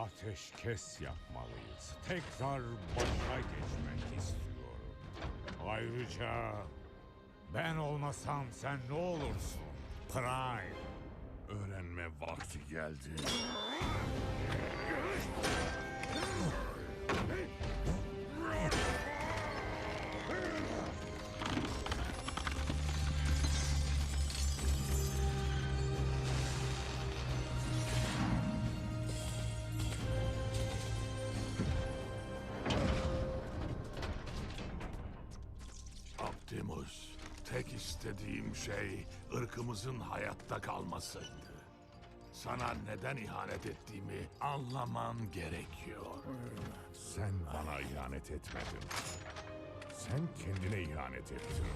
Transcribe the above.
ateşkes yapmalıyız. Tekrar başa geçmek istiyorum. Ayrıca ben olmasam sen ne olursun? Prime. Öğrenme vakti geldi. Optimus, tek istediğim şey ırkımızın hayatta kalmasıydı. Sana neden ihanet ettiğimi anlaman gerekiyor. Sen bana ihanet etmedin. Sen kendine ihanet ettin.